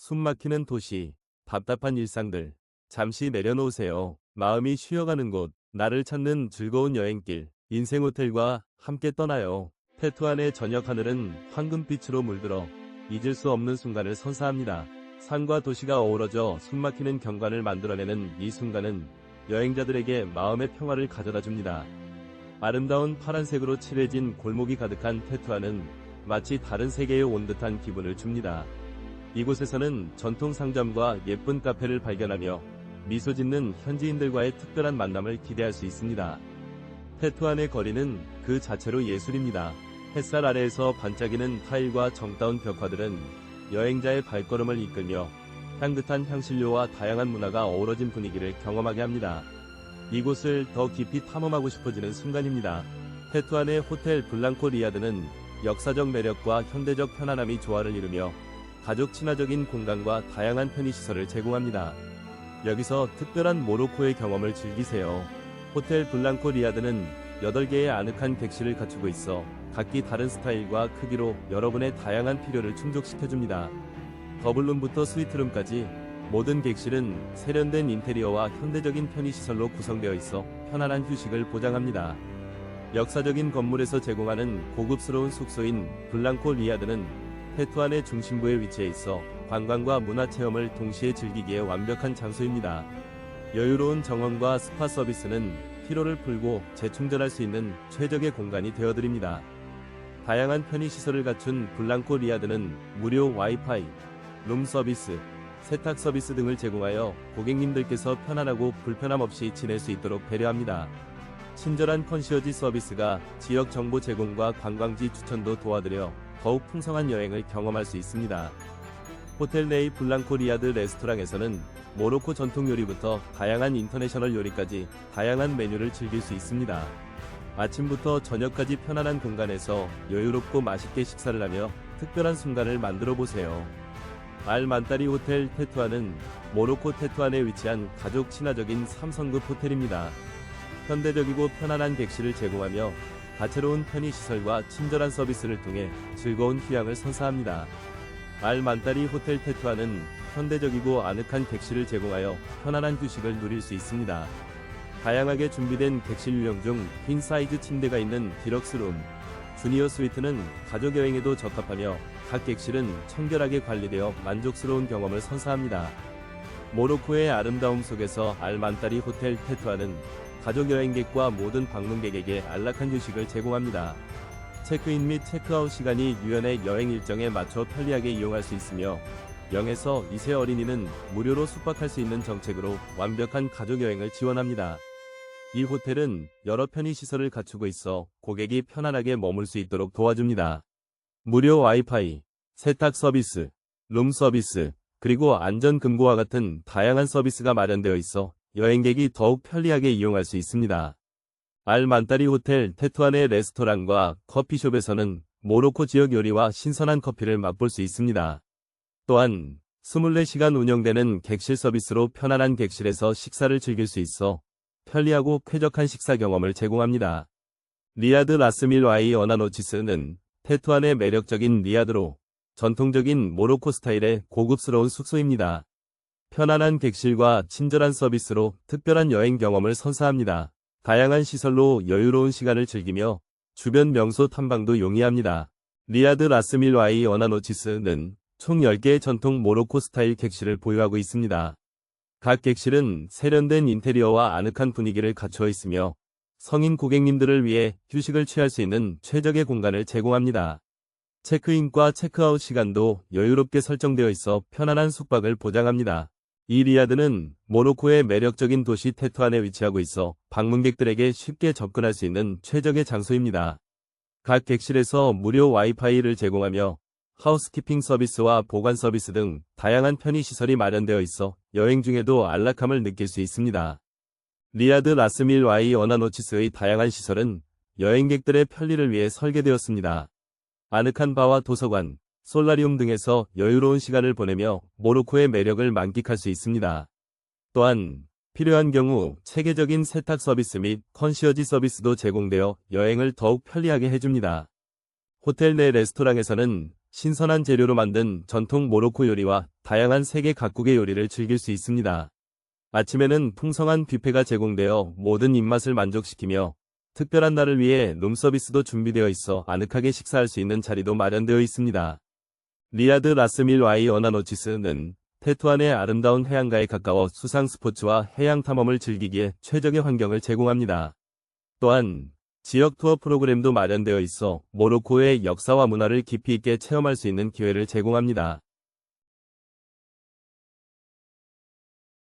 숨막히는 도시, 답답한 일상들, 잠시 내려놓으세요. 마음이 쉬어가는 곳, 나를 찾는 즐거운 여행길, 인생 호텔과 함께 떠나요. 테투안의 저녁 하늘은 황금빛으로 물들어 잊을 수 없는 순간을 선사합니다. 산과 도시가 어우러져 숨막히는 경관을 만들어내는 이 순간은 여행자들에게 마음의 평화를 가져다 줍니다. 아름다운 파란색으로 칠해진 골목이 가득한 테투안은 마치 다른 세계에 온 듯한 기분을 줍니다. 이곳에서는 전통 상점과 예쁜 카페를 발견하며 미소 짓는 현지인들과의 특별한 만남을 기대할 수 있습니다. 테투안의 거리는 그 자체로 예술입니다. 햇살 아래에서 반짝이는 타일과 정다운 벽화들은 여행자의 발걸음을 이끌며 향긋한 향신료와 다양한 문화가 어우러진 분위기를 경험하게 합니다. 이곳을 더 깊이 탐험하고 싶어지는 순간입니다. 테투안의 호텔 블랑코 리아드는 역사적 매력과 현대적 편안함이 조화를 이루며 가족 친화적인 공간과 다양한 편의시설을 제공합니다. 여기서 특별한 모로코의 경험을 즐기세요. 호텔 블랑코 리아드는 8개의 아늑한 객실을 갖추고 있어 각기 다른 스타일과 크기로 여러분의 다양한 필요를 충족시켜줍니다. 더블룸부터 스위트룸까지 모든 객실은 세련된 인테리어와 현대적인 편의시설로 구성되어 있어 편안한 휴식을 보장합니다. 역사적인 건물에서 제공하는 고급스러운 숙소인 블랑코 리아드는 테투안의 중심부에 위치해 있어 관광과 문화체험을 동시에 즐기기에 완벽한 장소입니다. 여유로운 정원과 스파 서비스는 피로를 풀고 재충전할 수 있는 최적의 공간이 되어드립니다. 다양한 편의시설을 갖춘 블랑코 리아드는 무료 와이파이, 룸 서비스, 세탁 서비스 등을 제공하여 고객님들께서 편안하고 불편함 없이 지낼 수 있도록 배려합니다. 친절한 컨시어지 서비스가 지역 정보 제공과 관광지 추천도 도와드려 더욱 풍성한 여행을 경험할 수 있습니다. 호텔 내의 블랑코 리아드 레스토랑에서는 모로코 전통 요리부터 다양한 인터내셔널 요리까지 다양한 메뉴를 즐길 수 있습니다. 아침부터 저녁까지 편안한 공간에서 여유롭고 맛있게 식사를 하며 특별한 순간을 만들어 보세요. 알 만다리 호텔 테투안은 모로코 테투안에 위치한 가족 친화적인 3성급 호텔입니다. 현대적이고 편안한 객실을 제공하며 다채로운 편의시설과 친절한 서비스를 통해 즐거운 휴양을 선사합니다. 알 만다리 호텔 테투안은 현대적이고 아늑한 객실을 제공하여 편안한 휴식을 누릴 수 있습니다. 다양하게 준비된 객실 유형 중 퀸 사이즈 침대가 있는 디럭스룸, 주니어 스위트는 가족 여행에도 적합하며 각 객실은 청결하게 관리되어 만족스러운 경험을 선사합니다. 모로코의 아름다움 속에서 알만다리 호텔 테투아는 가족 여행객과 모든 방문객에게 안락한 휴식을 제공합니다. 체크인 및 체크아웃 시간이 유연의 여행 일정에 맞춰 편리하게 이용할 수 있으며 0에서 2세 어린이는 무료로 숙박할 수 있는 정책으로 완벽한 가족 여행을 지원합니다. 이 호텔은 여러 편의 시설을 갖추고 있어 고객이 편안하게 머물 수 있도록 도와줍니다. 무료 와이파이, 세탁 서비스, 룸 서비스, 그리고 안전 금고와 같은 다양한 서비스가 마련되어 있어 여행객이 더욱 편리하게 이용할 수 있습니다. 알만다리 호텔 테투안의 레스토랑과 커피숍에서는 모로코 지역 요리와 신선한 커피를 맛볼 수 있습니다. 또한 24시간 운영되는 객실 서비스로 편안한 객실에서 식사를 즐길 수 있어 편리하고 쾌적한 식사 경험을 제공합니다. 리아드 라스밀 와이 어나노치스는 테투안의 매력적인 리아드로 전통적인 모로코 스타일의 고급스러운 숙소입니다. 편안한 객실과 친절한 서비스로 특별한 여행 경험을 선사합니다. 다양한 시설로 여유로운 시간을 즐기며 주변 명소 탐방도 용이합니다. 리아드 라스밀 와이 어나노치스는 총 10개의 전통 모로코 스타일 객실을 보유하고 있습니다. 각 객실은 세련된 인테리어와 아늑한 분위기를 갖추어 있으며 성인 고객님들을 위해 휴식을 취할 수 있는 최적의 공간을 제공합니다. 체크인과 체크아웃 시간도 여유롭게 설정되어 있어 편안한 숙박을 보장합니다. 이 리아드는 모로코의 매력적인 도시 테투안에 위치하고 있어 방문객들에게 쉽게 접근할 수 있는 최적의 장소입니다. 각 객실에서 무료 와이파이를 제공하며 하우스키핑 서비스와 보관 서비스 등 다양한 편의시설이 마련되어 있어 여행 중에도 안락함을 느낄 수 있습니다. 리아드 라스밀 와이 어나노치스의 다양한 시설은 여행객들의 편리를 위해 설계되었습니다. 아늑한 바와 도서관, 솔라리움 등에서 여유로운 시간을 보내며 모로코의 매력을 만끽할 수 있습니다. 또한 필요한 경우 체계적인 세탁 서비스 및 컨시어지 서비스도 제공되어 여행을 더욱 편리하게 해줍니다. 호텔 내 레스토랑에서는 신선한 재료로 만든 전통 모로코 요리와 다양한 세계 각국의 요리를 즐길 수 있습니다. 아침에는 풍성한 뷔페가 제공되어 모든 입맛을 만족시키며 특별한 날을 위해 룸서비스도 준비되어 있어 아늑하게 식사할 수 있는 자리도 마련되어 있습니다. 리아드 라스밀 와이 어나노치스는 테투안의 아름다운 해안가에 가까워 수상 스포츠와 해양 탐험을 즐기기에 최적의 환경을 제공합니다. 또한 지역 투어 프로그램도 마련되어 있어 모로코의 역사와 문화를 깊이 있게 체험할 수 있는 기회를 제공합니다.